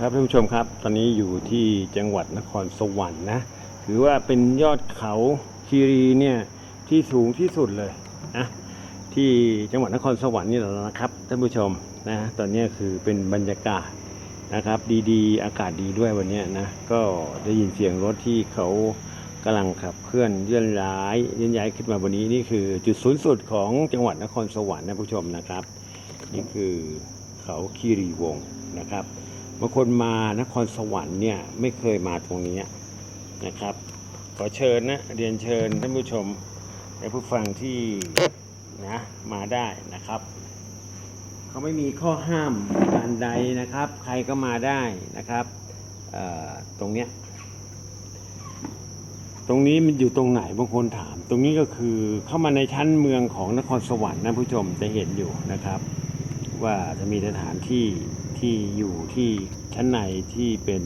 ครับท่านผู้ชมครับ ตอนนี้อยู่ที่จังหวัดนครสวรรค์นะถือว่าเป็นยอดเขาคีรีเนี่ยที่สูงที่สุดเลยนะที่จังหวัดนครสวรรค์นี่แหละนะครับท่านผู้ชมนะตอนนี้คือเป็นบรรยากาศนะครับ ดีๆ อากาศดีด้วยวันนี้นะก็ได้ยินเสียงรถที่เขากำลังขับเคลื่อนเลื่อนย้ายเลื่อนย้ายขึ้นมาบนนี้นี่คือจุดศูนย์สุดของจังหวัดนครสวรรค์นะผู้ชมนะครับ นี่คือเขาคีรีวงนะครับ บางคนมานครสวรรค์เนี่ยไม่เคยมาตรงนี้นะครับ ขอเชิญนะเรียนเชิญท่านผู้ชมและผู้ฟังที่นะมาได้นะครับเขาไม่มีข้อห้ามการใดนะครับ ใครก็มาได้นะครับตรงเนี้ยตรงนี้มันอยู่ตรงไหนบางคนถาม ตรงนี้ก็คือเข้ามาในชั้นเมืองของนครสวรรค์นะผู้ชมจะเห็นอยู่นะครับ ว่าจะมีสถานที่ที่อยู่ที่ชั้นในที่เป็น